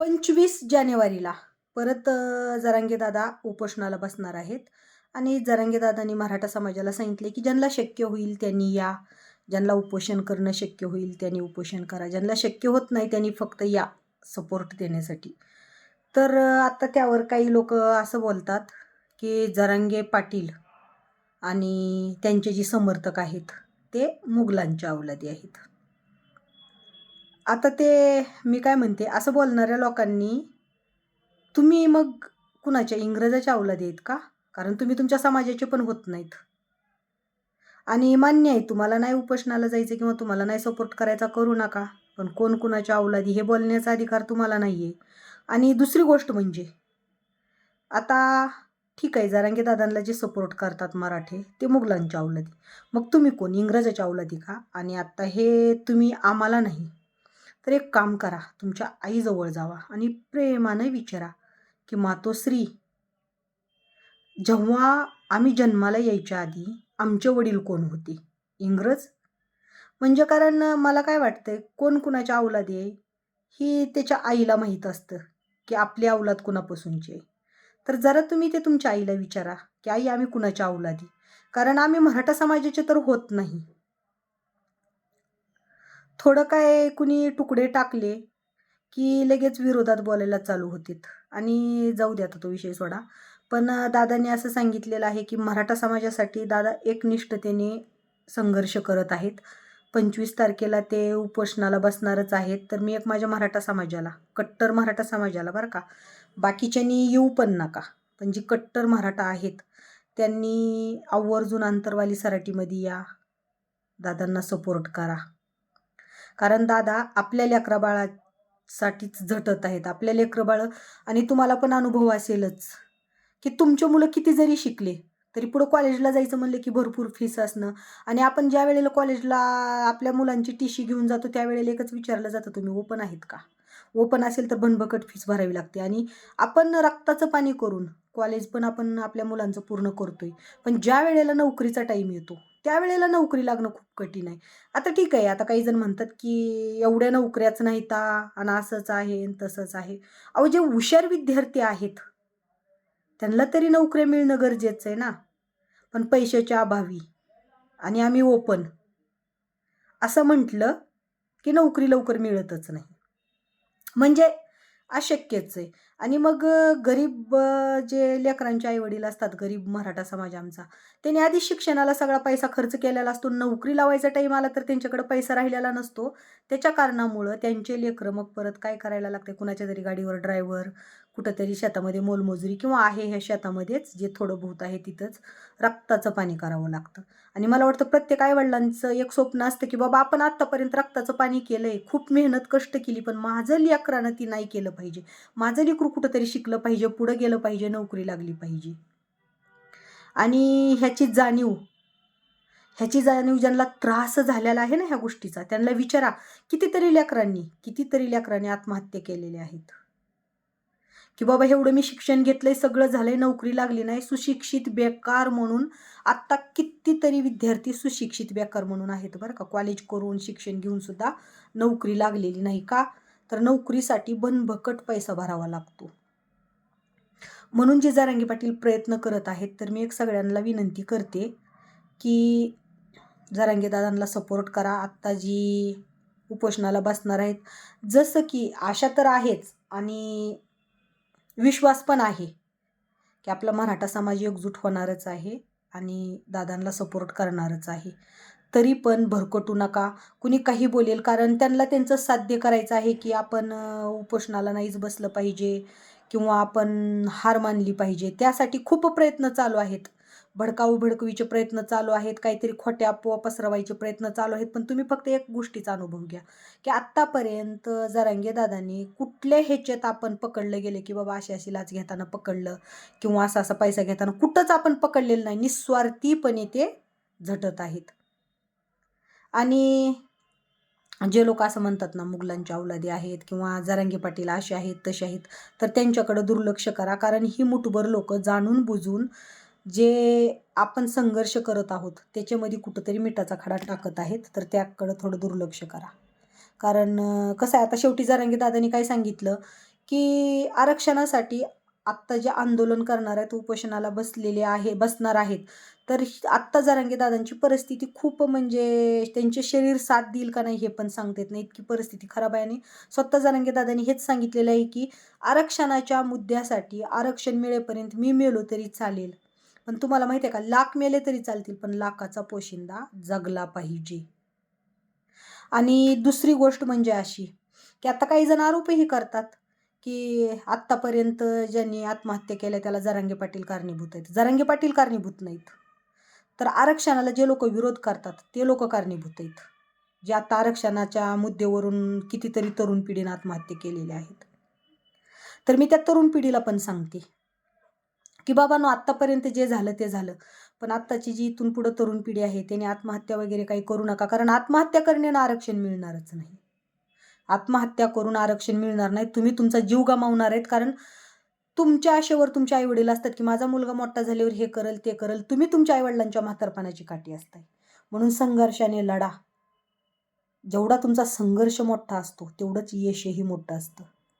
पंचवीस जानेवारीला परत जरांगेदादा जरांगे दादा उपोषणाला बसणार आहेत. आणि जरांगे दादांनी मराठा समाजाला सांगितले की ज्यांना शक्य होईल त्यांनी या. ज्यांना उपोषण करणं शक्य होईल त्यांनी उपोषण करा. ज्यांना शक्य होत नाही त्यांनी फक्त या सपोर्ट देण्यासाठी. तर आता त्यावर काही लोक असं बोलतात की जरांगे पाटील आणि त्यांचे जे समर्थक आहेत ते मुघलांच्या अवलादी आहेत. आता ते मी काय म्हणते असं बोलणाऱ्या लोकांनी तुम्ही मग कुणाच्या इंग्रजाच्या अवलाद आहेत का? कारण तुम्ही तुमच्या समाजाचे पण होत नाहीत. आणि मान्य आहे तुम्हाला नाही उपोषणाला जायचं किंवा तुम्हाला नाही सपोर्ट करायचा करू नका पण कोण कुणाच्या अवलादी हे बोलण्याचा अधिकार तुम्हाला नाही आहे आणि दुसरी गोष्ट म्हणजे आता ठीक आहे जरांगे दादांना जे सपोर्ट करतात मराठे ते मुघलांच्या अवलादी. मग तुम्ही कोण? इंग्रजाच्या अवलादी का? आणि आत्ता हे तुम्ही आम्हाला नाही. तर एक काम करा तुमच्या आईजवळ जावा आणि प्रेमानं विचारा की मातोश्री जेव्हा आम्ही जन्माला यायच्या आधी आमचे वडील कोण होते? इंग्रज? म्हणजे कारण मला काय वाटतंय कोण कुणाच्या अवलादी आहे? ही त्याच्या आईला माहीत असतं की आपली अवलाद कुणापासूनची आहे. तर जरा तुम्ही ते तुमच्या आईला विचारा की आई आम्ही कुणाच्या अवलादी कारण आम्ही मराठा समाजाचे तर होत नाही. थोडं काय कुणी तुकडे टाकले की लगेच विरोधात बोलायला चालू होतीत. आणि जाऊ द्या तो विषय सोडा. पण दादांनी असं सांगितलेलं आहे की मराठा समाजासाठी दादा एकनिष्ठतेने संघर्ष करत आहेत. पंचवीस तारखेला ते उपोषणाला बसणारच आहेत. तर मी एक माझ्या मराठा समाजाला कट्टर मराठा समाजाला बरं का. बाकीच्यांनी येऊ पण नका. पण जी कट्टर मराठा आहेत त्यांनी आवर्जून आंतरवाली सराटीमध्ये या दादांना सपोर्ट करा. कारण दादा आपल्या लेकरबाळासाठीच झटत आहेत आपल्या लेकरबाळं. आणि तुम्हाला पण अनुभव असेलच की तुमचे मुलं किती जरी शिकले तरी पुढं कॉलेजला जायचं म्हणलं की भरपूर फीस असणं. आणि आपण ज्या वेळेला कॉलेजला आपल्या मुलांची टी शी घेऊन जातो त्यावेळेला एकच विचारलं जातं तुम्ही ओपन आहेत का? ओपन असेल तर भनभकट फीस भरावी लागते. आणि आपण रक्ताचं पाणी करून कॉलेज पण आपण आपल्या मुलांचं पूर्ण करतोय. पण ज्या वेळेला नोकरीचा टाईम येतो त्यावेळेला नोकरी लागणं खूप कठीण आहे. आता ठीक आहे आता काही जण म्हणतात की एवढ्या नोकऱ्याच नाहीत आणि असंच आहे आणि तसंच आहे. अहो जे हुशार विद्यार्थी आहेत त्यांना तरी नोकऱ्या मिळणं गरजेचं आहे ना. पण पैशाच्या अभावी आणि आम्ही ओपन असं म्हटलं की नोकरी लवकर मिळतच नाही. म्हणजे अशक्यच आहे. आणि मग गरीब जे लेकरांचे आईवडील असतात गरीब मराठा समाज आमचा त्यांनी आधी शिक्षणाला सगळा पैसा खर्च केलेला असतो. नोकरी लावायचा टाईम आला तर त्यांच्याकडे पैसा राहिलेला नसतो. त्याच्या कारणामुळं त्यांचे लेकरं मग परत काय करायला लागते? कुणाच्या तरी गाडीवर ड्रायव्हर कुठंतरी शेतामध्ये मोलमजुरी किंवा आहे ह्या शेतामध्येच जे थोडं बहुत आहे तिथंच रक्ताचं पाणी करावं लागतं. आणि मला वाटतं प्रत्येक आईवडिलांचं एक स्वप्न असतं की बाबा आपण आत्तापर्यंत रक्ताचं पाणी केलं आहे खूप मेहनत कष्ट केली पण माझं लेकरानं ती नाही केलं पाहिजे. माझं लेकरू कुठंतरी शिकलं पाहिजे पुढं गेलं पाहिजे नोकरी लागली पाहिजे. आणि ह्याची जाणीव ह्याची जाणीव ज्यांना त्रास झालेला आहे ना ह्या गोष्टीचा त्यांना विचारा कितीतरी लेकरांनी कितीतरी लेकरांनी आत्महत्या केलेल्या आहेत. की बाबा एवढं मी शिक्षण घेतलंय सगळं झालंय नोकरी लागली नाही सुशिक्षित बेकार म्हणून आत्ता कितीतरी विद्यार्थी सुशिक्षित बेकार म्हणून आहेत बरं का. कॉलेज करून शिक्षण घेऊन सुद्धा नोकरी लागलेली नाही का? तर नोकरीसाठी बनभकट पैसा भरावा लागतो. म्हणून जे जारांगी पाटील प्रयत्न करत आहेत. तर मी एक सगळ्यांना विनंती करते की जारांगे दादांना सपोर्ट करा. आत्ता जी उपोषणाला बसणार आहेत जसं की आशा तर आहेच आणि विश्वास पण आहे की आपला मराठा समाज एकजूट होणारच आहे आणि दादांना सपोर्ट करणारच आहे. तरी पण भरकटू नका. कुणी काही बोलेल कारण त्यांना त्यांचं साध्य करायचं आहे की आपण उपोषणाला नाहीच बसलं पाहिजे किंवा आपण हार मानली पाहिजे. त्यासाठी खूप प्रयत्न चालू आहेत. भडकाऊ भडकवीचे प्रयत्न चालू आहेत काहीतरी खोट्या अफवा पसरवायचे प्रयत्न चालू आहेत. पण तुम्ही फक्त एक गोष्टीचा अनुभव घ्या की आत्तापर्यंत जरांगे दादांनी कुठल्या ह्याच्यात आपण पकडलं गेले की बाबा अशी अशी लाच घेताना पकडलं किंवा असा असा पैसा घेताना कुठंच आपण पकडलेलं नाही निस्वार्थीपणे ते झटत आहेत. आणि जे लोक असं म्हणतात ना मुघलांच्या अवलादी आहेत किंवा जरांगे पाटील असे आहेत तसे आहेत तर त्यांच्याकडं दुर्लक्ष करा कारण ही मुठभर लोक जाणून बुजून जे आपण संघर्ष करत आहोत त्याच्यामध्ये कुठंतरी मिठाचा खडा टाकत आहेत तर त्याकडं थोडं दुर्लक्ष करा. कारण कसं आहे आता शेवटी जरांगे काय सांगितलं की आरक्षणासाठी आत्ता जे आंदोलन करणार आहेत उपोषणाला बसलेले आहे बसणार आहेत तर आत्ता जरांगे दादांची परिस्थिती खूप म्हणजे त्यांचे शरीर साथ देईल का नाही हे पण सांगता येत नाही. इतकी परिस्थिती खराब आहे आणि स्वतः जरांगे दादांनी हेच सांगितलेलं आहे की आरक्षणाच्या मुद्द्यासाठी आरक्षण मिळेपर्यंत मी मेलो तरी चालेल. पण तुम्हाला माहिती आहे का लाख मेले तरी चालतील पण लाखाचा पोशिंदा जगला पाहिजे. आणि दुसरी गोष्ट म्हणजे अशी की आता काही जण आरोपही करतात की आत्तापर्यंत ज्यांनी आत्महत्या केल्या त्याला जरांगे पाटील कारणीभूत आहेत. जरांगे पाटील कारणीभूत नाहीत. तर आरक्षणाला जे लोक विरोध करतात ते लोक कारणीभूत आहेत. जे आता आरक्षणाच्या मुद्द्यावरून कितीतरी तरुण पिढीनं आत्महत्या केलेल्या आहेत. तर मी त्या तरुण पिढीला पण सांगते की बाबांनो आत्तापर्यंत जे झालं ते झालं. पण आत्ताची जी इथून पुढं तरुण पिढी आहे त्याने आत्महत्या वगैरे काही करू नका. कारण आत्महत्या करण्यानं आरक्षण मिळणारच नाही. आत्महत्या करून आरक्षण मिळणार नाही. तुम्ही तुमचा जीव गमावणार आहेत. कारण तुमच्या आशेवर तुमचे आईवडील असतात की माझा मुलगा मोठा झाल्यावर हे करल ते करल. तुम्ही तुमच्या आईवडिलांच्या म्हातारपणाची काठी असताय. म्हणून संघर्षाने लढा. जेवढा तुमचा संघर्ष मोठा असतो तेवढंच यशही मोठं असतं.